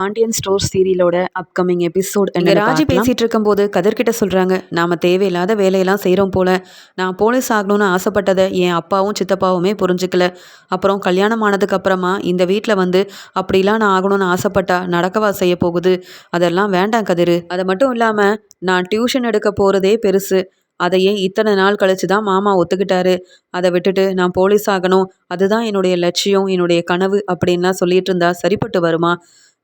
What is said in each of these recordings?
Pandian store சீரியலோட upcoming episode இங்க ராஜி பேசிட்டு இருக்கும்போது கதிர்கிட்ட சொல்றாங்க நாம தேவையில்லாத வேலையெல்லாம் செய்றோம் போல. நான் போலீஸ் ஆகணும்னு ஆசைப்பட்டதை என் அப்பாவும் சித்தப்பாவுமே புரிஞ்சுக்கல. அப்புறம் கல்யாணம் ஆனதுக்கு அப்புறமா இந்த வீட்டில் வந்து அப்படிலாம் நான் ஆகணும்னு ஆசைப்பட்டா நடக்கவா செய்ய போகுது? அதெல்லாம் வேண்டாம் கதிர். அது மட்டும் இல்லாமல் நான் டியூஷன் எடுக்க போகிறதே பெருசு. அதையே இத்தனை நாள் கழிச்சு தான் மாமா ஒத்துக்கிட்டாரு? அதை விட்டுட்டு நான் போலீஸ் ஆகணும். அதுதான் என்னுடைய லட்சியம் என்னுடைய கனவு அப்படின்லாம் சொல்லிட்டு இருந்தா சரிப்பட்டு வருமா?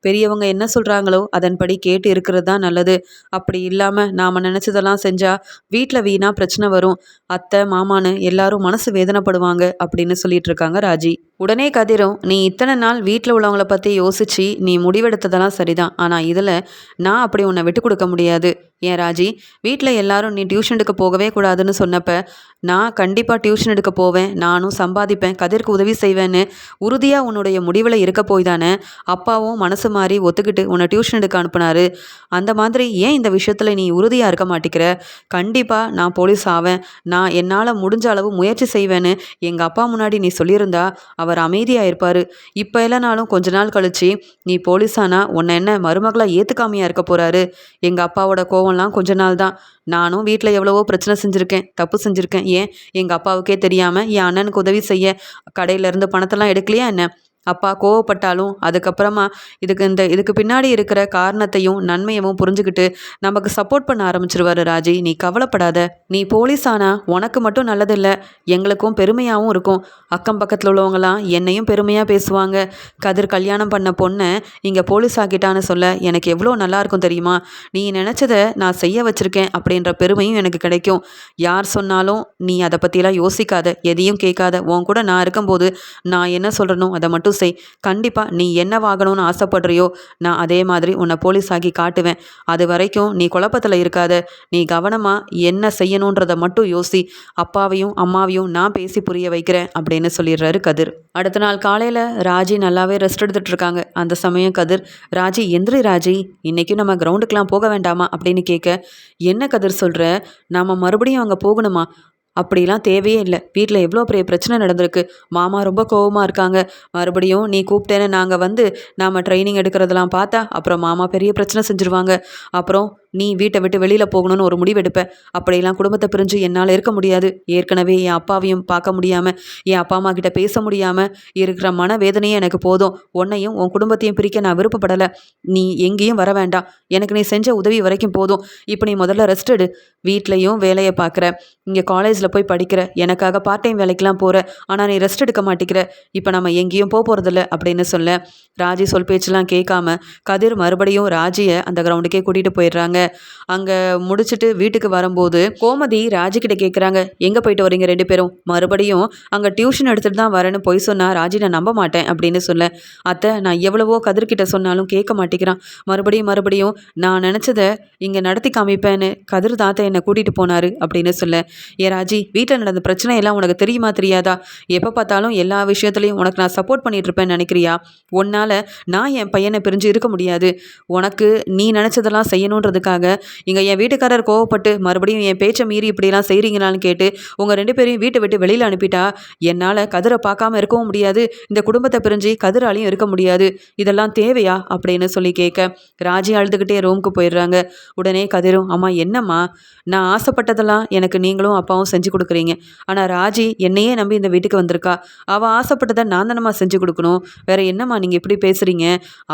பெரியவங்க என்ன சொல்கிறாங்களோ அதன்படி கேட்டு இருக்கிறது தான் நல்லது. அப்படி இல்லாமல் நாம் நினச்சதெல்லாம் செஞ்சால் வீட்டில் வீணாக பிரச்சனை வரும். அத்தை மாமான்னு எல்லாரும் மனசு வேதனைப்படுவாங்க அப்படின்னு சொல்லிட்டு இருக்காங்க ராஜி. உடனே கதிரும் நீ இத்தனை நாள் வீட்டில் உள்ளவங்கள பற்றி யோசிச்சு நீ முடிவெடுத்ததெல்லாம் சரிதான். ஆனால் இதில் நான் அப்படி உன்னை விட்டு கொடுக்க முடியாது. ஏன் ராஜி? வீட்டில் எல்லாரும் நீ டியூஷனுக்கு போகவே கூடாதுன்னு சொன்னப்ப நான் கண்டிப்பாக டியூஷன் எடுக்க போவேன். நானும் சம்பாதிப்பேன். கதிர்க்கு உதவி செய்வேன்னு உறுதியாக உன்னுடைய முடிவில் இருக்க போய் தானே அப்பாவும் மனசு மாறி ஒத்துக்கிட்டு உன்னை டியூஷன் எடுக்க அனுப்புனாரு. அந்த மாதிரி ஏன் இந்த விஷயத்தில் நீ உறுதியாக இருக்க மாட்டேங்கிற கண்டிப்பாக நான் போலீஸ் ஆவேன். நான் என்னால் முடிஞ்ச அளவு முயற்சி செய்வேன்னு எங்கள் அப்பா முன்னாடி நீ சொல்லியிருந்தா அவர் அமைதியாக இருப்பார். இப்போ இல்லைனாலும் கொஞ்ச நாள் கழிச்சு நீ போலீஸானா? உன்னை என்ன மருமகளாக ஏற்றுக்காமையாக இருக்க போகிறாரு எங்கள் அப்பாவோட கோவம்லாம் கொஞ்ச நாள் தான். நானும் வீட்டில் எவ்வளவோ பிரச்சனை செஞ்சுருக்கேன். தப்பு செஞ்சுருக்கேன். ஏன்? எங்கள் அப்பாவுக்கே தெரியாமல் என் அண்ணனுக்கு உதவி செய்ய கடையிலேருந்து பணத்தெல்லாம் எடுக்கலையா என்ன? அப்பா கோவப்பட்டாலும் அதுக்கப்புறமா இதுக்கு இந்த இதுக்கு பின்னாடி இருக்கிற காரணத்தையும் நன்மையவும் புரிஞ்சுக்கிட்டு நமக்கு சப்போர்ட் பண்ண ஆரம்பிச்சிருவாரு ராஜி. நீ கவலைப்படாத. நீ போலீஸ் உனக்கு மட்டும் நல்லதில்லை. எங்களுக்கும் பெருமையாகவும் இருக்கும். அக்கம் பக்கத்தில் உள்ளவங்களாம் என்னையும் பெருமையாக பேசுவாங்க. கதிர் கல்யாணம் பண்ண பொண்ணை இங்கே போலீஸ் ஆக்கிட்டான்னு சொல்ல எனக்கு எவ்வளோ நல்லாயிருக்கும் தெரியுமா? நீ நினச்சதை நான் செய்ய வச்சுருக்கேன் அப்படின்ற பெருமையும் எனக்கு கிடைக்கும். யார் சொன்னாலும் நீ அதை பற்றிலாம் யோசிக்காத. எதையும் கேட்காத. உன் கூட நான் இருக்கும்போது நான் என்ன சொல்கிறனோ அதை மட்டும் செய் கண்டிப்பாக நீ என்னவாகணும்னு ஆசைப்படுறியோ நான் அதே மாதிரி உன்னை போலீஸ் ஆக்கி காட்டுவேன். அது வரைக்கும் நீ குழப்பத்தில் இருக்காத. நீ கவனமாக என்ன செய்யணுன்றதை மட்டும் யோசி. அப்பாவையும் அம்மாவையும் நான் பேசி புரிய வைக்கிறேன் அப்படின்னு சொல்லிடுறாரு கதிர். அடுத்த நாள் காலையில் ராஜி நல்லாவே ரெஸ்ட் எடுத்துட்டு இருக்காங்க அந்த சமயம் கதிர் ராஜி எந்திரி ராஜி. இன்றைக்கும் நம்ம கிரவுண்டுக்கெலாம் போக வேண்டாமா? அப்படின்னு கேட்க என்ன கதிர் சொல்கிற நாம் மறுபடியும் அங்கே போகணுமா? அப்படிலாம் தேவையே இல்லை. வீட்டில் எவ்வளோ பெரிய பிரச்சனை நடந்திருக்கு. மாமா ரொம்ப கோவமாக இருக்காங்க. மறுபடியும் நீ கூப்பிட்டேன்னு நாங்கள் வந்து நாம் ட்ரைனிங் எடுக்கிறதெல்லாம் பார்த்தா அப்புறம் மாமா பெரிய பிரச்சனை செஞ்சுருவாங்க. அப்புறம் நீ வீட்டை விட்டு வெளியில் போகணும்னு ஒரு முடிவு எடுப்ப குடும்பத்தை பிரிஞ்சு என்னால் இருக்க முடியாது. ஏற்கனவே என் அப்பாவையும் பார்க்க முடியாமல் என் அப்பா அம்மா கிட்ட பேச முடியாமல் இருக்கிற மன வேதனையே எனக்கு போதும். உன்னையும் உன் குடும்பத்தையும் பிரிக்க நான் விருப்பப்படலை. நீ எங்கேயும் வர வேண்டாம். எனக்கு நீ செஞ்ச உதவி வரைக்கும் போதும். இப்போ நீ முதல்ல ரெஸ்ட் எடு. வீட்லேயும் வேலையை பார்க்குற இங்கே காலேஜில் போய் படிக்கிற. எனக்காக பார்ட் டைம் வேலைக்கெலாம் போகிற ஆனால் நீ ரெஸ்ட் எடுக்க மாட்டேங்கிற. இப்போ நம்ம எங்கேயும் போக போகிறதில்ல அப்படின்னு சொல்ல. ராஜி சொல் பேச்செல்லாம் கேட்காம கதிர் மறுபடியும் ராஜியை அந்த கிரவுண்டுக்கே கூட்டிகிட்டு போயிடுறாங்க. அங்கே முடிச்சுட்டு வீட்டுக்கு வரும்போது கோமதி ராஜிக்கிட்ட கேட்குறாங்க எங்கே போயிட்டு வரீங்க ரெண்டு பேரும்? மறுபடியும் அங்கே டியூஷன் எடுத்துகிட்டு தான் வரேன்னு பொய் சொன்னால் ராஜி நான் நம்ப மாட்டேன் அப்படின்னு சொல்ல அத்தை நான் எவ்வளவோ கதிர்கிட்ட சொன்னாலும் கேட்க மாட்டேங்கிறான். மறுபடியும் மறுபடியும் நான் நினச்சதை இங்கே நடத்தி காமிப்பேன்னு கதிர் தாத்தா என்னை கூட்டிகிட்டு போனாரு அப்படின்னு சொல்ல ஏ ராஜி வீட்டில் நடந்த பிரச்சனை எல்லாம் உனக்கு தெரியுமா தெரியாதா? எப்போ பார்த்தாலும் எல்லா விஷயத்துலையும் உனக்கு நான் சப்போர்ட் பண்ணிட்டு இருப்பேன்னு நினைக்கிறியா? உன்னால் நான் என் பையனை பிரிஞ்சு இருக்க முடியாது. உனக்கு நீ நினச்சதெல்லாம் செய்யணுன்றதுக்காக இங்கே என் வீட்டுக்காரர் கோவப்பட்டு மறுபடியும் என் பேச்சை மீறி இப்படிலாம் செய்கிறீங்களான்னு கேட்டு உங்கள் ரெண்டு பேரையும் வீட்டை விட்டு வெளியில் அனுப்பிட்டா என்னால் கதிரை பார்க்காம இருக்கவும் முடியாது. இந்த குடும்பத்தை பிரிஞ்சு கதிராலையும் இருக்க முடியாது. இதெல்லாம் தேவையா அப்படின்னு சொல்லி கேட்க. ராஜி அழுதுகிட்டே ரூமுக்கு போயிடுறாங்க. உடனே கதிரும் அம்மா என்னம்மா? நான் ஆசைப்பட்டதெல்லாம் எனக்கு நீங்களும் அப்பாவும் செஞ்சு கொடுக்குறீங்க. ஆனால் ராஜி என்னையே நம்பி இந்த வீட்டுக்கு வந்திருக்கா. அவள் ஆசைப்பட்டதை நான் தானம்மா செஞ்சு கொடுக்கணும். வேற என்னம்மா நீங்கள் இப்படி பேசுகிறீங்க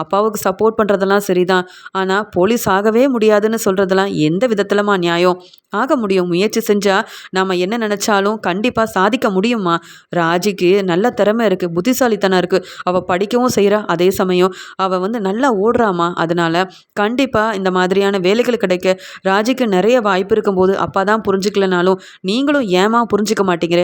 அப்பாவுக்கு சப்போர்ட் பண்ணுறதெல்லாம் சரிதான். ஆனால் போலீஸ் ஆகவே முடியாது. கூடாதுன்னு சொல்கிறதெல்லாம் எந்த விதத்துலமா நியாயம்? ஆக முடியும் முயற்சி செஞ்சால் நாம் என்ன நினச்சாலும் கண்டிப்பாக சாதிக்க முடியுமா ராஜிக்கு நல்ல திறமை இருக்குது புத்திசாலித்தனம் இருக்குது அவள் படிக்கவும் செய்கிறா அதே சமயம் அவள் வந்து நல்லா ஓடுறாமா அதனால் கண்டிப்பாக இந்த மாதிரியான வேலைகள் கிடைக்க ராஜிக்கு நிறைய வாய்ப்பு இருக்கும்போது அப்பா தான் புரிஞ்சுக்கலனாலும் நீங்களும் ஏமா புரிஞ்சுக்க மாட்டேங்கிற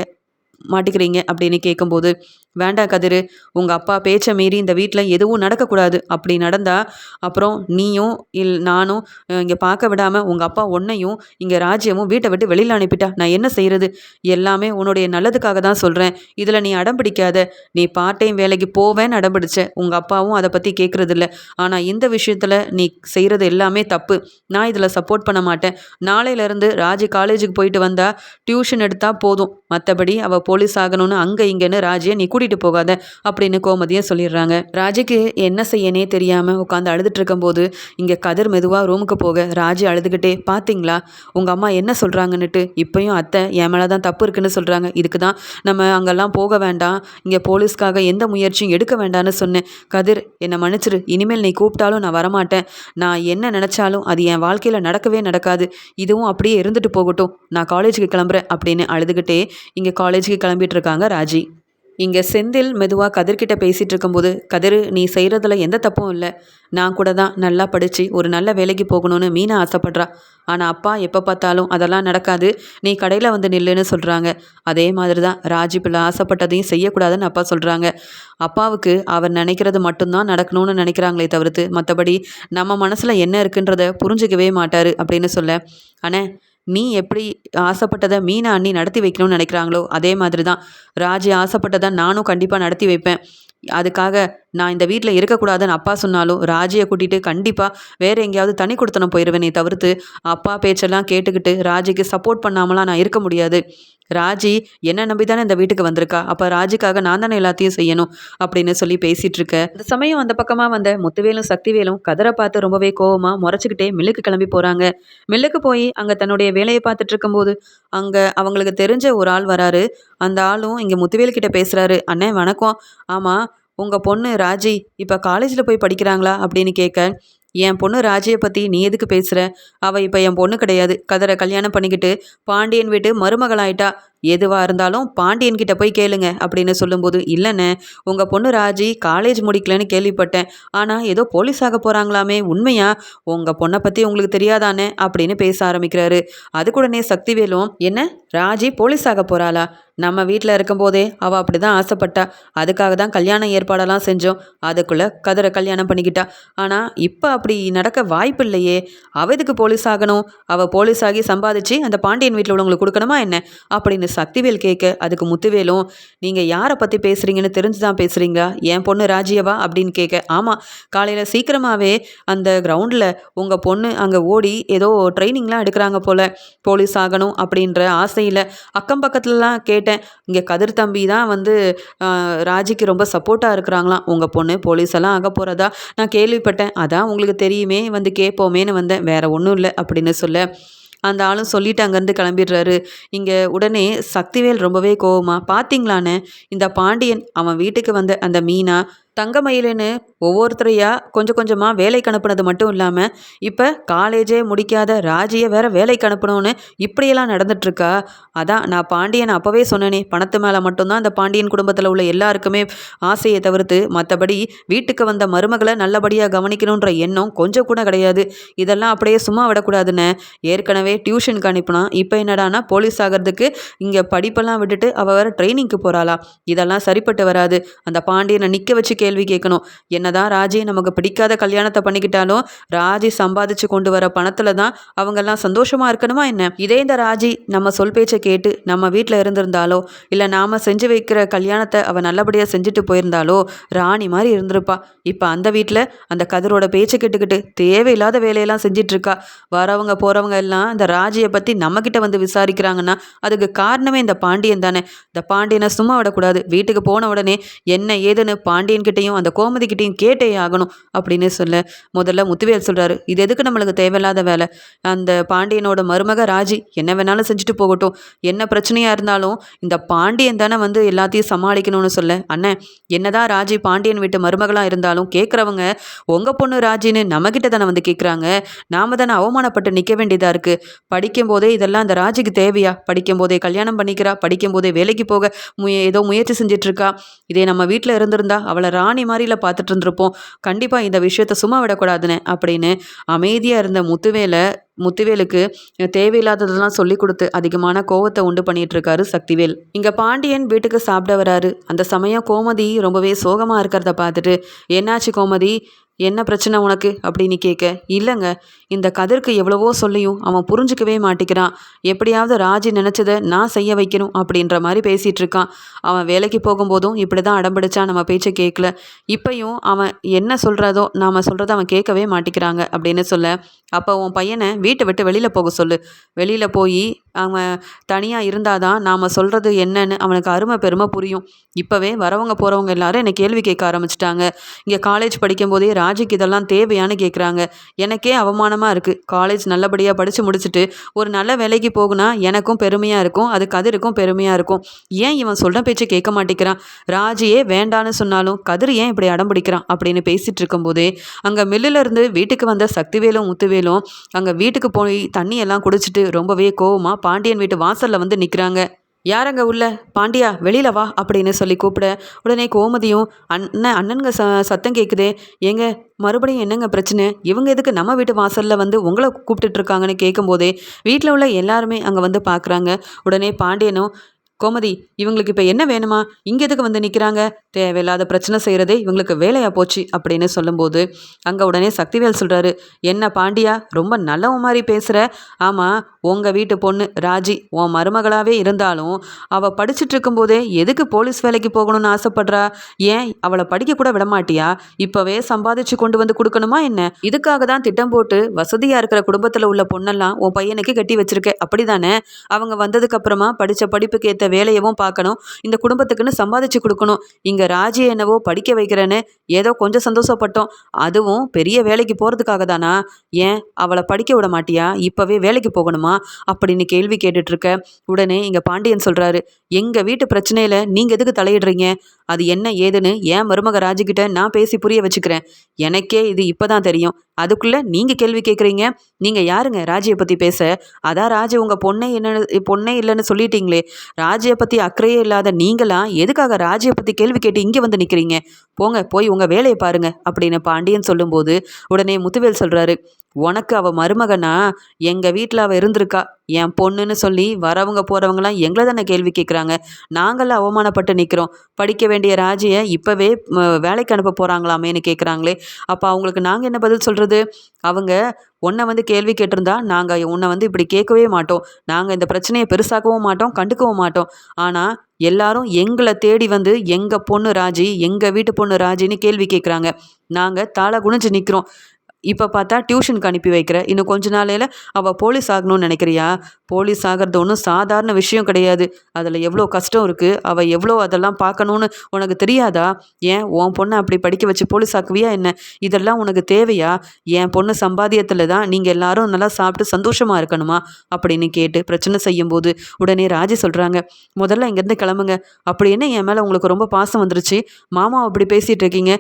மாட்டிக்கிறீங்க அப்படின்னு கேட்கும்போது வேண்டாம் கதிரு உங்கள் அப்பா பேச்சை மீறி இந்த வீட்டில் எதுவும் நடக்கக்கூடாது. அப்படி நடந்தால் அப்புறம் நீயும் இல் நானும் இங்கே பார்க்க விடாமல் உங்கள் அப்பா ஒன்னையும் இங்கே ராஜ்யமும் வீட்டை விட்டு வெளியில் அனுப்பிட்டா நான் என்ன செய்கிறது எல்லாமே உன்னுடைய நல்லதுக்காக தான் சொல்கிறேன் இதில் நீ அடம் பிடிக்காத. நீ பார்ட் டைம் வேலைக்கு போவேன்னு அடம் பிடிச்ச. உங்கள் அப்பாவும் அதை பற்றி கேட்குறதில்ல ஆனால் இந்த விஷயத்தில் நீ செய்கிறது எல்லாமே தப்பு. நான் இதில் சப்போர்ட் பண்ண மாட்டேன். நாளையிலேருந்து ராஜி காலேஜுக்கு போயிட்டு வந்தால் டியூஷன் எடுத்தால் போதும். மற்றபடி அவள் போலீஸ் ஆகணும்னு அங்கே இங்கேன்னு ராஜியை நீ கூட்டிகிட்டு போகாத அப்படின்னு கோமதியை சொல்லிடுறாங்க. ராஜிக்கு என்ன செய்யனே தெரியாமல் உட்காந்து அழுதுட்டு இருக்கும்போது இங்கே கதிர் மெதுவாக ரூமுக்கு போக ராஜி அழுதுகிட்டே பார்த்தீங்களா உங்கள் அம்மா என்ன சொல்கிறாங்கன்னுட்டு இப்பயும் அத்தை என் மேலே தான் தப்பு இருக்குன்னு சொல்கிறாங்க இதுக்கு தான் நம்ம அங்கெல்லாம் போக வேண்டாம். இங்கே போலீஸ்க்காக எந்த முயற்சியும் எடுக்க வேண்டாம்னு சொன்னேன். கதிர் என்னை மன்னிச்சிரு. இனிமேல் நீ கூப்பிட்டாலும் நான் வரமாட்டேன். நான் என்ன நினச்சாலும் அது என் வாழ்க்கையில் நடக்கவே நடக்காது. இதுவும் அப்படியே இருந்துட்டு போகட்டும். நான் காலேஜுக்கு கிளம்புறேன் அப்படின்னு அழுதுகிட்டே இங்கே காலேஜுக்கு கிளம்பிட்டு இருக்காங்க ராஜி. இங்கே செந்தில் மெதுவாக கதிர்கிட்ட பேசிகிட்டு இருக்கும்போது கதிர் நீ செய்கிறதுல எந்த தப்பும் இல்லை. நான் கூட தான் நல்லா படித்து ஒரு நல்ல வேலைக்கு போகணும்னு மீனா ஆசைப்பட்றா. ஆனால் அப்பா எப்போ பார்த்தாலும் அதெல்லாம் நடக்காது. நீ கடையில் வந்து நில்லுன்னு சொல்கிறாங்க அதே மாதிரி தான் ராஜி பிள்ளை ஆசைப்பட்டதையும் செய்யக்கூடாதுன்னு அப்பா சொல்கிறாங்க அப்பாவுக்கு அவர் நினைக்கிறது மட்டும்தான் நடக்கணும்னு நினைக்கிறாங்களே தவிர்த்து மற்றபடி நம்ம மனசில் என்ன இருக்குன்றத புரிஞ்சுக்கவே மாட்டார் அப்படின்னு சொல்ல. அண்ணே நீ எப்படி ஆசைப்பட்டதை மீனா அண்ணி நடத்தி வைக்கணும்னு நினைக்கிறாங்களோ அதே மாதிரி தான் ராஜி ஆசைப்பட்டதை நானும் கண்டிப்பாக நடத்தி வைப்பேன். அதுக்காக நான் இந்த வீட்டில் இருக்கக்கூடாதுன்னு அப்பா சொன்னாலும் ராஜியை கூட்டிகிட்டு கண்டிப்பாக வேறு எங்கேயாவது தனி கொடுத்தனம் போயிடுவேனே தவிர்த்து அப்பா பேச்செல்லாம் கேட்டுக்கிட்டு ராஜிக்கு சப்போர்ட் பண்ணாமலாம் நான் இருக்க முடியாது. ராஜி என்ன நம்பி தானே இந்த வீட்டுக்கு வந்திருக்கா? அப்போ ராஜிக்காக நான் தானே எல்லாத்தையும் செய்யணும்? அப்படின்னு சொல்லி பேசிகிட்டு இருக்க அந்த சமயம் அந்த பக்கமாக வந்த முத்துவேலும் சக்திவேலும் கதரை பார்த்து ரொம்பவே கோவமாக முறைச்சிக்கிட்டே மில்லுக்கு கிளம்பி போகிறாங்க மில்லுக்கு போய் அங்கே தன்னுடைய வேலையை பார்த்துட்டு இருக்கும்போது அங்கே அவங்களுக்கு தெரிஞ்ச ஒரு ஆள் வராரு. அந்த ஆளும் இங்கே முத்துவேல் கிட்ட பேசுகிறாரு அண்ணே வணக்கம். ஆமாம் உங்கள் பொண்ணு ராஜி இப்போ காலேஜில் போய் படிக்கிறாங்களா அப்படின்னு கேட்க என் பொண்ணு ராஜியை பற்றி நீ எதுக்கு பேசுகிற அவள் இப்போ என் பொண்ணு கிடையாது. கதரை கல்யாணம் பண்ணிக்கிட்டு பாண்டியன் வீட்டு மருமகளாயிட்டா. எதுவாக இருந்தாலும் பாண்டியன்கிட்ட போய் கேளுங்க அப்படின்னு சொல்லும்போது இல்லைண்ணே உங்கள் பொண்ணு ராஜி காலேஜ் முடிக்கலன்னு கேள்விப்பட்டேன். ஆனால் ஏதோ போலீஸ் ஆக போகிறாங்களாமே உண்மையா? உங்கள் பொண்ணை பற்றி உங்களுக்கு தெரியாதானே? அப்படின்னு பேச ஆரம்பிக்கிறாரு. அதுக்கூடனே சக்திவேலும் என்ன? ராஜி போலீஸ் ஆக போகிறாளா நம்ம வீட்டில் இருக்கும்போதே அவள் அப்படி தான் ஆசைப்பட்டா. அதுக்காக தான் கல்யாணம் ஏற்பாடெல்லாம் செஞ்சோம். அதுக்குள்ளே கதிரை கல்யாணம் பண்ணிக்கிட்டா. ஆனால் இப்போ அப்படி நடக்க வாய்ப்பு இல்லையே. அவ எதுக்கு போலீஸ் ஆகணும்? அவள் போலீஸ் ஆகி சம்பாதிச்சு அந்த பாண்டியன் வீட்டில் உள்ளவங்களுக்கு கொடுக்கணுமா என்ன? அப்படின்னு சக்திவேல் கேட்க அதுக்கு முத்துவேலும் நீங்கள் யாரை பற்றி பேசுகிறீங்கன்னு தெரிஞ்சு தான் பேசுகிறீங்க என் பொண்ணு ராஜியவா? அப்படின்னு கேட்க ஆமாம் காலையில் சீக்கிரமாகவே அந்த கிரவுண்டில் உங்கள் பொண்ணு அங்கே ஓடி ஏதோ ட்ரைனிங்லாம் எடுக்கிறாங்க போல் போலீஸ் ஆகணும் அப்படின்ற ஆசையில் அக்கம் பக்கத்துலலாம் கேட்டேன். இங்கே கதிர் தம்பி தான் வந்து ராஜிக்கு ரொம்ப சப்போர்ட்டாக இருக்கிறாங்களாம். உங்கள் பொண்ணு போலீஸ் எல்லாம் ஆக போகிறதா நான் கேள்விப்பட்டேன். அதான் உங்களுக்கு தெரியுமே வந்து கேட்போமேன்னு வந்தேன். வேறு ஒன்றும் இல்லை அப்படின்னு சொல்ல அந்த ஆளும் சொல்லிட்டு அங்கேருந்து கிளம்பிடுறாரு. இங்கே உடனே சக்திவேல் ரொம்பவே கோவமாக பார்த்தீங்களான்னு இந்த பாண்டியன் அவன் வீட்டுக்கு வந்த அந்த மீனா தங்கமயிலுன்னு ஒவ்வொருத்தரையா கொஞ்சம் கொஞ்சமாக வேலைக்கு அனுப்புனது மட்டும் இல்லாமல் இப்போ காலேஜே முடிக்காத ராஜியை வேற வேலைக்கு அனுப்பணும்னு இப்படியெல்லாம் நடந்துட்டுருக்கா. அதான் நான் பாண்டியன் அப்போவே சொன்னேனே பணத்து மேலே மட்டும்தான் அந்த பாண்டியன் குடும்பத்தில் உள்ள எல்லாருக்குமே ஆசையை தவிர்த்து மற்றபடி வீட்டுக்கு வந்த மருமகளை நல்லபடியாக கவனிக்கணுன்ற எண்ணம் கொஞ்சம் கூட கிடையாது. இதெல்லாம் அப்படியே சும்மா விடக்கூடாதுன்னு ஏற்கனவே டியூஷனுக்கு அனுப்பினா இப்போ என்னடானா போலீஸ் ஆகிறதுக்கு இங்கே படிப்பெல்லாம் விட்டுட்டு அவள் வேறு ட்ரைனிங்க்கு போகிறாளா இதெல்லாம் சரிப்பட்டு வராது. அந்த பாண்டியனை நிற்க வச்சு கேள்வி கேட்கணும். என்னதான் ராஜி நமக்கு பிடிக்காத கல்யாணத்தை பண்ணிக்கிட்டாலும் ராஜி சம்பாதிச்சு கொண்டு வர பணத்தில் தான் அவங்கெல்லாம் சந்தோஷமா இருக்கணுமா என்ன? இதே இந்த ராஜி நம்ம சொல் பேச்சை கேட்டு நம்ம வீட்டில் இருந்திருந்தாலோ இல்லை நாம செஞ்சு வைக்கிற கல்யாணத்தை அவள் நல்லபடியாக செஞ்சுட்டு போயிருந்தாலோ ராணி மாதிரி இருந்திருப்பா. இப்போ அந்த வீட்டில் அந்த கதிரோட பேச்சை கேட்டுக்கிட்டு தேவையில்லாத வேலையெல்லாம் செஞ்சிட்டு இருக்கா வரவங்க போகிறவங்க எல்லாம் இந்த ராஜியை பற்றி நம்மக்கிட்ட வந்து விசாரிக்கிறாங்கன்னா அதுக்கு காரணமே இந்த பாண்டியன் தானே. இந்த பாண்டியனை சும்மா விடக்கூடாது. வீட்டுக்கு போன உடனே என்ன ஏதுன்னு பாண்டியன் கிட்டேயும் அந்த கோமதி கிட்டேயும் கேட்டே ஆகணும் அப்படின்னு சொல்ல முதல்ல முத்துவேல் சொல்கிறாரு இது எதுக்கு நம்மளுக்கு தேவையில்லாத வேலை? அந்த பாண்டியனோட மருமக ராஜி என்ன வேணாலும் செஞ்சுட்டு போகட்டும். என்ன பிரச்சனையாக இருந்தாலும் இந்த பாண்டியன் தானே வந்து எல்லாத்தையும் சமாளிக்கணும்னு சொல்ல. அண்ணன் என்னதான் ராஜி பாண்டியன் வீட்டு மருமகளாக இருந்தாலும் கேட்குறவங்க உங்கள் பொண்ணு ராஜின்னு நம்மக்கிட்ட தானே வந்து கேட்குறாங்க நாம தானே அவமானப்பட்டு நிற்க வேண்டியதாக இருக்குது படிக்கும்போதே இதெல்லாம் அந்த ராஜிக்கு தேவையா? படிக்கும்போதே கல்யாணம் பண்ணிக்கிறா? படிக்கும்போதே வேலைக்கு போக முய ஏதோ முயற்சி செஞ்சுட்டு இருக்கா இதே நம்ம வீட்டில் இருந்திருந்தா அவளை ராணி மாதிரில பார்த்துட்டு இருந்திருப்போம். கண்டிப்பாக இந்த விஷயத்த சும்மா விடக்கூடாதுன்னு அப்படின்னு அமைதியாக இருந்த முத்துவேலை முத்துவேலுக்கு தேவையில்லாததெல்லாம் சொல்லி கொடுத்து அதிகமான கோவத்தை உண்டு பண்ணிட்டு இருக்காரு சக்திவேல். இங்க பாண்டியன் வீட்டுக்கு சாப்பிட வராரு. அந்த சமயம் கோமதி ரொம்பவே சோகமா இருக்கிறத பார்த்துட்டு என்னாச்சு கோமதி? என்ன பிரச்சனை உனக்கு? அப்படின்னு கேட்க இல்லைங்க. இந்த கதிர்க்கு எவ்வளவோ சொல்லியும் அவன் புரிஞ்சுக்கவே மாட்டேங்கிறான். எப்படியாவது ராஜி நினச்சதை நான் செய்ய வைக்கணும் அப்படின்ற மாதிரி பேசிகிட்டு இருக்கான். அவன் வேலைக்கு போகும்போதும் இப்படி தான் அடம்பிடிச்சா நம்ம பேச்சை கேட்கல. இப்பையும் அவன் என்ன சொல்கிறதோ நாம் சொல்கிறத அவன் கேட்கவே மாட்டேங்கிறாங்க அப்படின்னு சொல்ல அப்போ உன் பையனை வீட்டை விட்டு வெளியில் போக சொல்லு. வெளியில் போய் அவன் தனியாக இருந்தால் தான் நாம் சொல்கிறது என்னன்னு அவனுக்கு அருமை பெருமை புரியும். இப்போவே வரவங்க போகிறவங்க எல்லாரும் என்னை கேள்வி கேட்க ஆரம்பிச்சிட்டாங்க. இங்கே காலேஜ் படிக்கும்போதே ராஜிக்கு இதெல்லாம் தேவையான்னு கேட்குறாங்க எனக்கே அவமானமாக இருக்குது காலேஜ் நல்லபடியாக படித்து முடிச்சுட்டு ஒரு நல்ல வேலைக்கு போகுனா எனக்கும் பெருமையாக இருக்கும் அது கதிருக்கும் பெருமையாக இருக்கும். ஏன் இவன் சொல்கிற பேச்சு கேட்க மாட்டேங்கிறான்? ராஜியே வேண்டான்னு சொன்னாலும் கதிர் ஏன் இப்படி அடம் பிடிக்கிறான்? அப்படின்னு பேசிகிட்டு இருக்கும்போதே அங்கே மில்லிலேருந்து வீட்டுக்கு வந்த சக்திவேலும் முத்துவேலும் அங்கே வீட்டுக்கு போய் தண்ணி எல்லாம் குடிச்சிட்டு ரொம்பவே கோவமாக பாண்டியன் வீட்டு வாசலில் வந்து நிற்கிறாங்க யாரங்க உள்ள? பாண்டியா வெளியில வா அப்படின்னு சொல்லி கூப்பிட உடனே கோமதியும் அண்ணன் அண்ணனுங்க ச சத்தம் கேட்குதே ஏங்க மறுபடியும் என்னங்க பிரச்சனை? இவங்க எதுக்கு நம்ம வீட்டு வாசலில் வந்து உங்களை கூப்பிட்டுட்டு இருக்காங்கன்னு கேட்கும்போதே வீட்டில் உள்ள எல்லாருமே அங்கே வந்து பார்க்குறாங்க உடனே பாண்டியனும் கோமதி இவங்களுக்கு இப்போ என்ன வேணுமா? இங்கே எதுக்கு வந்து நிற்கிறாங்க தேவையில்லாத பிரச்சனை செய்கிறதே இவங்களுக்கு வேலையாக போச்சு அப்படின்னு சொல்லும்போது அங்கே உடனே சக்திவேல் சொல்கிறாரு என்ன பாண்டியா ரொம்ப நல்லவன் மாதிரி பேசுகிற ஆமாம் உங்கள் வீட்டு பொண்ணு ராஜி உன் மருமகளாகவே இருந்தாலும் அவள் படிச்சுட்டு இருக்கும்போதே எதுக்கு போலீஸ் வேலைக்கு போகணும்னு ஆசைப்படுறா? ஏன் அவளை படிக்க கூட விடமாட்டியா இப்போவே சம்பாதிச்சு கொண்டு வந்து கொடுக்கணுமா என்ன? இதுக்காக தான் திட்டம் போட்டு வசதியாக இருக்கிற குடும்பத்தில் உள்ள பொண்ணெல்லாம் உன் பையனுக்கு கட்டி வச்சிருக்க. அப்படிதானே? அவங்க வந்ததுக்கப்புறமா படித்த படிப்புக்கு ஏற்ற வேலையவும் பார்க்கணும். இந்த குடும்பத்துக்குன்னு சம்பாதிச்சு கொடுக்கணும். இங்கே ராஜி என்னவோ படிக்க வைக்கிறேன்னு ஏதோ கொஞ்சம் சந்தோஷப்பட்டோம். அதுவும் பெரிய வேலைக்கு போகிறதுக்காக தானா? ஏன்? அவளை படிக்க விட மாட்டியா? இப்போவே வேலைக்கு போகணுமா? அப்படின்னு கேள்வி கேட்டுட்டு இருக்க உடனே இங்கே பாண்டியன் சொல்கிறாரு எங்கள் வீட்டு பிரச்சனையில் நீங்கள் எதுக்கு தலையிடுறீங்க? அது என்ன ஏதுன்னு ஏன் மருமக ராஜுக்கிட்ட நான் பேசி புரிய வச்சுக்கிறேன். எனக்கே இது இப்போ தான் தெரியும். அதுக்குள்ளே நீங்கள் கேள்வி கேட்குறீங்க நீங்கள் யாருங்க ராஜியை பற்றி பேச? அதான் ராஜ உங்கள் பொண்ணே என்னன்னு பொண்ணே இல்லைன்னு சொல்லிட்டீங்களே. ராஜியை பற்றி அக்கறையே இல்லாத நீங்களாம் எதுக்காக ராஜியை பற்றி கேள்வி கேட்டு இங்கே வந்து நிற்கிறீங்க போங்க போய் உங்கள் வேலையை பாருங்க அப்படின்னு பாண்டியன் சொல்லும்போது உடனே முத்துவேல் சொல்கிறாரு உனக்கு அவ மருமகனா? எங்கள் வீட்டில் அவள் இருந்திருக்கா. என் பொண்ணுன்னு சொல்லி வரவங்க போகிறவங்களாம் எங்களை தானே கேள்வி கேட்குறாங்க நாங்களாம் அவமானப்பட்டு நிற்கிறோம் படிக்க வேண்டிய ராஜியை இப்போவே வேலைக்கு அனுப்ப போகிறாங்களாமேன்னு கேட்குறாங்களே அப்போ அவங்களுக்கு நாங்கள் என்ன பதில் சொல்கிறது அவங்க உன்னை வந்து கேள்வி கேட்டிருந்தா நாங்கள் உன்னை வந்து இப்படி கேட்கவே மாட்டோம். நாங்கள் இந்த பிரச்சனையை பெருசாக்கவும் மாட்டோம் கண்டுக்கவும் மாட்டோம். ஆனால் எல்லாரும் எங்களை தேடி வந்து எங்கள் பொண்ணு ராஜி எங்கள் வீட்டு பொண்ணு ராஜின்னு கேள்வி கேட்குறாங்க நாங்கள் தலை குனிஞ்சு நிற்கிறோம் இப்போ பார்த்தா டியூஷனுக்கு அனுப்பி வைக்கிற. இன்னும் கொஞ்ச நாளையில் அவள் போலீஸ் ஆகணும்னு நினைக்கிறியா? போலீஸ் ஆகிறது ஒன்றும் சாதாரண விஷயம் கிடையாது. அதில் எவ்வளோ கஷ்டம் இருக்குது அவள் எவ்வளோ அதெல்லாம் பார்க்கணுன்னு உனக்கு தெரியாதா? ஏன் உன் பொண்ணை அப்படி படிக்க வச்சு போலீஸ் ஆக்குவியா என்ன? இதெல்லாம் உனக்கு தேவையா? என் பொண்ணு சம்பாதியத்தில் தான் நீங்கள் எல்லாரும் நல்லா சாப்பிட்டு சந்தோஷமாக இருக்கணுமா? அப்படின்னு கேட்டு பிரச்சனை செய்யும்போது உடனே ராஜி சொல்கிறாங்க முதல்ல இங்கேருந்து கிளம்புங்க. அப்படி என்ன என் மேலே உங்களுக்கு ரொம்ப பாசம் வந்துருச்சு? மாமா அப்படி பேசிகிட்டு இருக்கீங்க.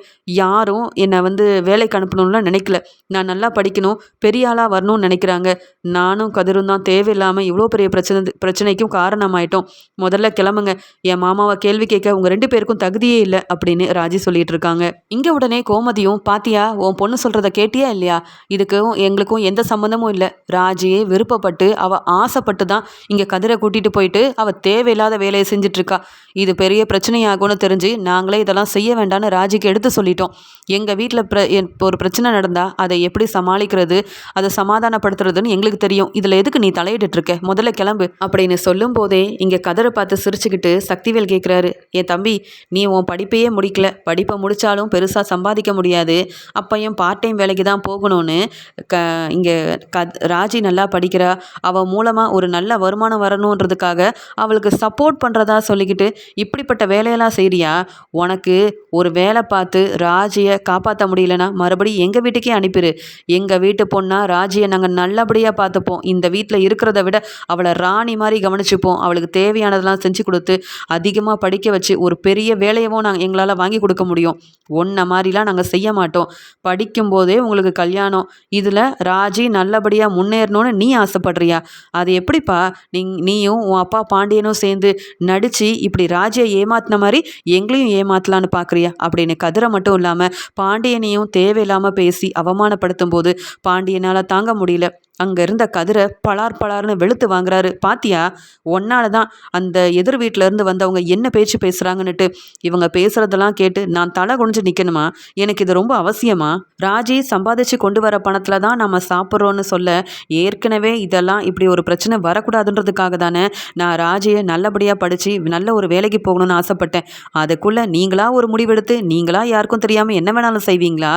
யாரும் என்னை வந்து வேலைக்கு அனுப்பணும்லாம் நினைக்கல. நான் நல்லா படிக்கணும் பெரிய ஆளாக வரணும்னு நினைக்கிறாங்க. நானும் கதிரும் தான் தேவையில்லாமல் இவ்வளோ பெரிய பிரச்சனை பிரச்சனைக்கும் காரணமாயிட்டோம். முதல்ல கிளம்புங்க. என் மாமாவை கேள்வி கேட்க உங்கள் ரெண்டு பேருக்கும் தகுதியே இல்லை அப்படின்னு ராஜி சொல்லிட்டு இருக்காங்க. இங்கே உடனே கோமதியும் பாத்தியா உன் பொண்ணு சொல்கிறத கேட்டியா இல்லையா? இதுக்கும் எங்களுக்கும் எந்த சம்மந்தமும் இல்லை. ராஜியே விருப்பப்பட்டு அவள் ஆசைப்பட்டு தான் இங்கே கதிரை கூட்டிகிட்டு போயிட்டு அவள் தேவையில்லாத வேலையை செஞ்சிட்ருக்கா. இது பெரிய பிரச்சனையாகும்னு தெரிஞ்சு நாங்களே இதெல்லாம் செய்ய வேண்டாம்னு ராஜிக்கு எடுத்து சொல்லிட்டோம். எங்கள் வீட்டில் பிர ஒரு பிரச்சனை நடந்தால் அதை எப்படி சமாளிக்கிறது அதை சமாதானப்படுத்துறதுன்னு எங்களுக்கு தெரியும். இதில் எதுக்கு நீ தலையிட்டு இருக்க முதல்ல கிளம்பு. அப்படின்னு சொல்லும் போதே இங்கே கதரை பார்த்து சிரிச்சுக்கிட்டு சக்திவேல் கேட்குறாரு என் தம்பி நீ உன் படிப்பையே முடிக்கல. படிப்பை முடித்தாலும் பெருசாக சம்பாதிக்க முடியாது. அப்பையும் பார்ட் டைம் வேலைக்கு தான் போகணும்னு க இங்கே க ராஜி நல்லா படிக்கிறா. அவள் மூலமாக ஒரு நல்ல வருமானம் வரணுன்றதுக்காக அவளுக்கு சப்போர்ட் பண்ணுறதா சொல்லிக்கிட்டு இப்படிப்பட்ட வேலையெல்லாம் செய்கிறியா உனக்கு ஒரு வேலை பார்த்து ராஜியை காப்பாற்ற முடியலன்னா மறுபடியும் எங்கள் வீட்டுக்கே அனுப்பி அனுப்பிடு எங்கள் வீட்டு பொண்ணா ராஜியை நாங்கள் நல்லபடியாக பார்த்துப்போம். இந்த வீட்டில் இருக்கிறத விட அவளை ராணி மாதிரி கவனிச்சுப்போம். அவளுக்கு தேவையானதெல்லாம் செஞ்சு கொடுத்து அதிகமாக படிக்க வச்சு ஒரு பெரிய வேலையவும் நாங்கள் எங்களால் வாங்கி கொடுக்க முடியும். ஒன்றை மாதிரிலாம் நாங்கள் செய்ய மாட்டோம். படிக்கும்போதே உங்களுக்கு கல்யாணம். இதில் ராஜி நல்லபடியாக முன்னேறணும்னு நீ ஆசைப்படுறியா? அது எப்படிப்பா? நீ நீயும் உன் அப்பா பாண்டியனும் சேர்ந்து நடித்து இப்படி ராஜியை ஏமாத்தின மாதிரி எங்களையும் ஏமாத்தலான்னு பார்க்குறியா அப்படின்னு கதிரை மட்டும் இல்லாமல் பாண்டியனையும் தேவையில்லாமல் பேசி அவமானப்படுத்தும் போது பாண்டியனால் தாங்க முடியல. அங்கே இருந்த கதிரை பலார் பலார்னு வெளுத்து வாங்குறாரு. பாத்தியா? ஒன்னால தான் அந்த எதிர் வீட்டிலேருந்து இருந்து வந்தவங்க என்ன பேச்சு பேசுகிறாங்கன்னுட்டு இவங்க பேசுகிறதெல்லாம் கேட்டு நான் தலை குனிஞ்சு நிற்கணுமா எனக்கு இது ரொம்ப அவசியமா? ராஜி சம்பாதிச்சு கொண்டு வர பணத்தில் தான் நம்ம சாப்பிட்றோன்னு சொல்ல ஏற்கனவே இதெல்லாம் இப்படி ஒரு பிரச்சனை வரக்கூடாதுன்றதுக்காக தானே நான் ராஜியை நல்லபடியாக படித்து நல்ல ஒரு வேலைக்கு போகணும்னு ஆசைப்பட்டேன். அதுக்குள்ளே நீங்களாக ஒரு முடிவெடுத்து நீங்களாக யாருக்கும் தெரியாமல் என்ன வேணாலும் செய்வீங்களா?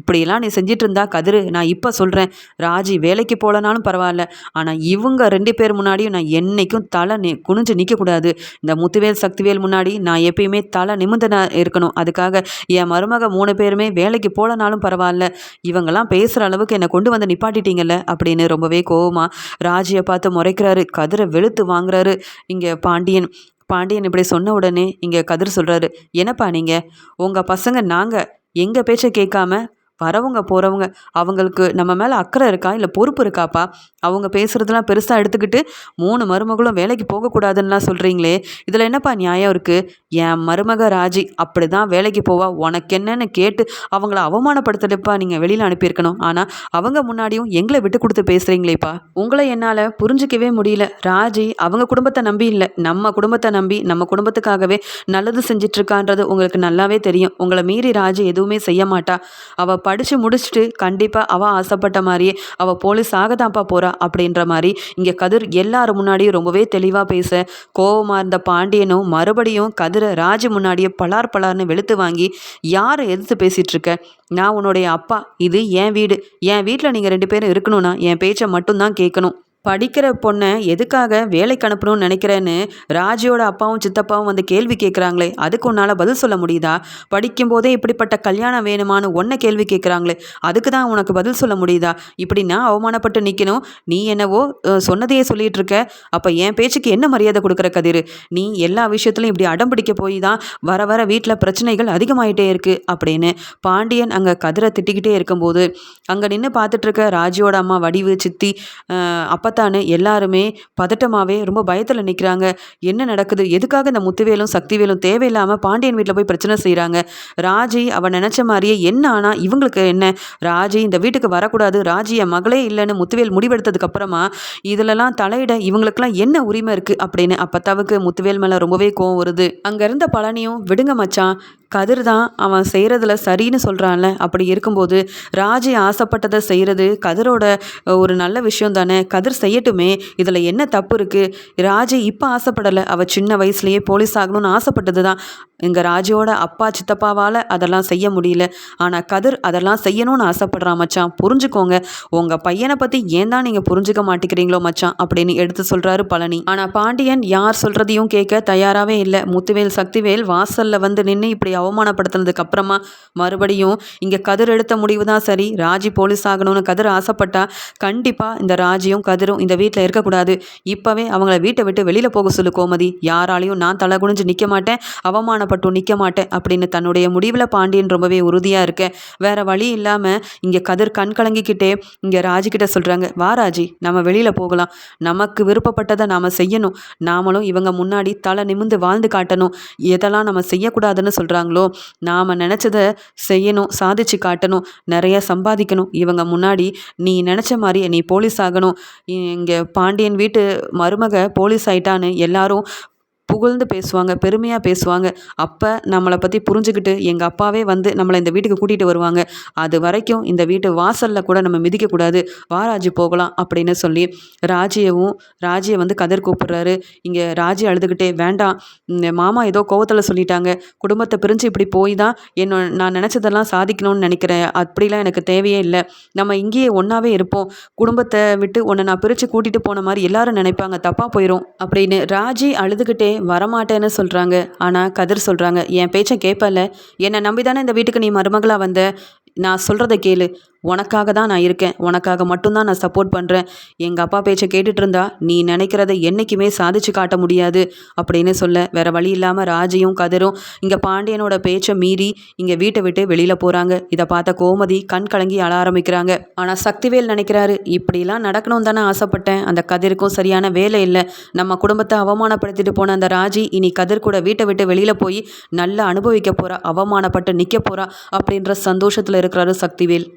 இப்படியெல்லாம் நீ செஞ்சிட்டு இருந்தா கதிர் நான் இப்போ சொல்கிறேன் ராஜி வேலைக்கு போகலனாலும் பரவாயில்ல. ஆனால் இவங்க ரெண்டு பேர் முன்னாடியும் நான் என்றைக்கும் தலை நி குனிஞ்சு நிற்கக்கூடாது இந்த முத்துவேல் சக்திவேல் முன்னாடி நான் எப்பயுமே தலை நிமிந்து நான் இருக்கணும். அதுக்காக என் மருமக மூணு பேருமே வேலைக்கு போகலனாலும் பரவாயில்ல. இவங்கெல்லாம் பேசுகிற அளவுக்கு என்னை கொண்டு வந்து நிப்பாட்டிட்டீங்கல்ல? அப்படின்னு ரொம்பவே கோவமாக ராஜியை பார்த்து முறைக்கிறாரு. கதிரை வெளுத்து வாங்குறாரு. இங்கே பாண்டியன் பாண்டியன் இப்படி சொன்ன உடனே இங்கே கதிர் சொல்கிறாரு என்னப்பா நீங்கள் உங்கள் பசங்க நாங்கள் எங்கள் பேச்சை கேட்காம வரவங்க போகிறவங்க அவங்களுக்கு நம்ம மேலே அக்கறை இருக்கா இல்லை பொறுப்பு இருக்காப்பா? அவங்க பேசுகிறதெல்லாம் பெருசாக எடுத்துக்கிட்டு மூணு மருமகளும் வேலைக்கு போகக்கூடாதுன்னுலாம் சொல்கிறீங்களே இதில் என்னப்பா நியாயம் இருக்குது என் மருமக ராஜி அப்படி தான் வேலைக்கு போவா. உனக்கு என்னன்னு கேட்டு அவங்கள அவமானப்படுத்தலப்பா நீங்கள் வெளியில் அனுப்பியிருக்கணும். ஆனால் அவங்க முன்னாடியும் எங்களை விட்டு கொடுத்து பேசுகிறீங்களேப்பா உங்களை என்னால் புரிஞ்சிக்கவே முடியல. ராஜி அவங்க குடும்பத்தை நம்பி இல்லை. நம்ம குடும்பத்தை நம்பி நம்ம குடும்பத்துக்காகவே நல்லது செஞ்சிட்ருக்கான்றது உங்களுக்கு நல்லாவே தெரியும். உங்களை மீறி ராஜி எதுவுமே செய்ய மாட்டா. அவள் படித்து முடிச்சுட்டு கண்டிப்பாக அவள் ஆசைப்பட்ட மாதிரியே அவள் போலீஸ் ஆகதான்ப்பா போகிறா அப்படின்ற மாதிரி இங்கே கதிர் எல்லாரும் முன்னாடியும் ரொம்பவே தெளிவாக பேச கோவமாக இருந்த பாண்டியனும் மறுபடியும் கதிரை ராஜு முன்னாடியே பலார் பலார்னு வெளுத்து வாங்கி யாரை எதிர்த்து பேசிகிட்டு இருக்க நான் உன்னுடைய அப்பா. இது என் வீடு. என் வீட்டில் நீங்கள் ரெண்டு பேரும் இருக்கணும்னா என் பேச்சை மட்டும்தான் கேட்கணும். படிக்கிற பொண்ணை எதுக்காக வேலைக்கு அனுப்பணும்னு நினைக்கிறேன்னு ராஜியோட அப்பாவும் சித்தப்பாவும் வந்து கேள்வி கேட்குறாங்களே. அதுக்கு உன்னால் பதில் சொல்ல முடியுதா? படிக்கும்போதே இப்படிப்பட்ட கல்யாணம் வேணுமான்னு ஒன்றை கேள்வி கேட்குறாங்களே. அதுக்கு தான் உனக்கு பதில் சொல்ல முடியுதா? இப்படி நான் அவமானப்பட்டு நிற்கணும் நீ என்னவோ சொன்னதையே சொல்லிட்டு இருக்க. அப்போ என் பேச்சுக்கு என்ன மரியாதை கொடுக்குற கதிர்? நீ எல்லா விஷயத்துலையும் இப்படி அடம் பிடிக்க போய் தான் வர வர வீட்டில் பிரச்சனைகள் அதிகமாயிட்டே இருக்கு அப்படின்னு பாண்டியன் அங்கே கதிரை திட்டிக்கிட்டே இருக்கும்போது அங்கே நின்று பார்த்துட்டு இருக்க ராஜியோட அம்மா வடிவு சித்தி அப்பா அப்பத்தானு எல்லாருமே பதட்டமாகவே ரொம்ப பயத்தில் நிற்கிறாங்க என்ன நடக்குது? எதுக்காக இந்த முத்துவேலும் சக்திவேலும் தேவையில்லாமல் பாண்டியன் வீட்டில் போய் பிரச்சனை செய்கிறாங்க ராஜி அவன் நினச்ச மாதிரியே என்ன ஆனால் இவங்களுக்கு என்ன? ராஜி இந்த வீட்டுக்கு வரக்கூடாது. ராஜி என் மகளே இல்லைன்னு முத்துவேல் முடிவெடுத்ததுக்கப்புறமா இதிலெல்லாம் தலையிட இவங்களுக்கெல்லாம் என்ன உரிமை இருக்குது அப்படின்னு அப்பத்தாவுக்கு முத்துவேல் மேலே ரொம்பவே கோவம் வருது. அங்கே இருந்த பழனியும் விடுங்க மச்சான் கதிர் தான் அவன் செய்கிறதுல சரின்னு சொல்கிறான்ல அப்படி இருக்கும்போது ராஜி ஆசைப்பட்டதை செய்கிறது கதிரோட ஒரு நல்ல விஷயம் தானே. கதிர் செய்யட்டுமே இதில் என்ன தப்பு இருக்குது ராஜி இப்போ ஆசைப்படலை. அவள் சின்ன வயசுலேயே போலீஸ் ஆகணும்னு ஆசைப்பட்டது தான் எங்கள் ராஜியோட அப்பா சித்தப்பாவால் அதெல்லாம் செய்ய முடியல. ஆனால் கதிர் அதெல்லாம் செய்யணும்னு ஆசைப்படுறான் மச்சான். புரிஞ்சுக்கோங்க. உங்கள் பையனை பற்றி ஏன் தான் நீங்கள் புரிஞ்சுக்க மாட்டேங்கிறீங்களோ மச்சான் அப்படின்னு எடுத்து சொல்கிறாரு பழனி. ஆனால் பாண்டியன் யார் சொல்கிறதையும் கேட்க தயாராகவே இல்லை. முத்துவேல் சக்திவேல் வாசலில் வந்து நின்று இப்படி அவமானப்படுத்தினதுக்கு அப்புறமா மறுபடியும் இங்கே கதிர் எடுத்த முடிவு தான் சரி. ராஜி போலீஸ் ஆகணும்னு கதிர் ஆசைப்பட்டா கண்டிப்பாக இந்த ராஜியும் கதிரும் இந்த வீட்டில் இருக்கக்கூடாது. இப்போவே அவங்கள வீட்டை விட்டு வெளியில் போக சொல்லு கோமதி. யாராலையும் நான் தலை குனிஞ்சு நிற்க மாட்டேன். அவமானப்பட்டும் நிற்க மாட்டேன் அப்படின்னு தன்னுடைய முடிவில் பாண்டியன் ரொம்பவே உறுதியாக இருக்க. வேற வழி இல்லாமல் இங்கே கதிர் கண் கலங்கிக்கிட்டே இங்கே ராஜிக்கிட்ட சொல்கிறாங்க வா ராஜி நம்ம வெளியில் போகலாம். நமக்கு விருப்பப்பட்டதை நாம் செய்யணும். நாமளும் இவங்க முன்னாடி தலை நிமிந்து வாழ்ந்து காட்டணும். எதெல்லாம் நம்ம செய்யக்கூடாதுன்னு சொல்கிறாங்களோ நாம் நினச்சதை செய்யணும் சாதிச்சு காட்டணும் நிறைய சம்பாதிக்கணும். இவங்க முன்னாடி நீ நினச்ச மாதிரி நீ போலீஸ் ஆகணும். இங்கே பாண்டியன் வீட்டு மருமக போலீஸ் ஆயிட்டான்னு எல்லாரும் புகழ்ந்து பேசுவாங்க பெருமையாக பேசுவாங்க. அப்போ நம்மளை பற்றி புரிஞ்சுக்கிட்டு எங்கள் அப்பாவே வந்து நம்மளை இந்த வீட்டுக்கு கூட்டிகிட்டு வருவாங்க. அது வரைக்கும் இந்த வீட்டு வாசலில் கூட நம்ம மிதிக்கக்கூடாது வாராஜி போகலாம் அப்படின்னு சொல்லி ராஜியவும் ராஜியை வந்து கதர் கூப்பிட்றாரு. இங்கே ராஜி அழுதுகிட்டே வேண்டாம். இந்த மாமா ஏதோ கோவத்தில் சொல்லிட்டாங்க. குடும்பத்தை பிரிஞ்சு இப்படி போய் தான் என்ன நான் நினச்சதெல்லாம் சாதிக்கணும்னு நினைக்கிறேன். அப்படிலாம் எனக்கு தேவையே இல்லை. நம்ம இங்கேயே ஒன்றாவே இருப்போம். குடும்பத்தை விட்டு உன்னை நான் பிரித்து கூட்டிகிட்டு போன மாதிரி எல்லாரும் நினைப்பாங்க. தப்பாக போயிடும் அப்படின்னு ராஜி அழுதுகிட்டே வரமாட்டேன்னு சொல்கிறாங்க ஆனால் கதிர் சொல்கிறாங்க என் பேச்சை கேட்பல என்னை நம்பி தானே இந்த வீட்டுக்கு நீ மருமகளாக வந்த? நான் சொல்கிறத கேளு. உனக்காக தான் நான் இருக்கேன். உனக்காக மட்டும்தான் நான் சப்போர்ட் பண்ணுறேன் எங்கள் அப்பா பேச்சை கேட்டுட்டு இருந்தா நீ நினைக்கிறத என்றைக்குமே சாதிச்சு காட்ட முடியாது அப்படின்னு சொல்ல வேற வழி இல்லாமல் ராஜியும் கதிரும் இங்கே பாண்டியனோட பேச்சை மீறி இங்கே வீட்டை விட்டு வெளியில் போகிறாங்க இதை பார்த்த கோமதி கண் கலங்கி அழ ஆரம்பிக்கிறாங்க. ஆனால் சக்திவேல் நினைக்கிறாரு இப்படிலாம் நடக்கணும் தானே ஆசைப்பட்டேன். அந்த கதிருக்கும் சரியான வேலை இல்லை. நம்ம குடும்பத்தை அவமானப்படுத்திட்டு போன அந்த ராஜி இனி கதிர் கூட வீட்டை விட்டு வெளியில் போய் நல்லா அனுபவிக்க போகிறா அவமானப்பட்டு நிற்க போகிறா அப்படின்ற சந்தோஷத்தில் இருக்கிறாரு சக்திவேல்.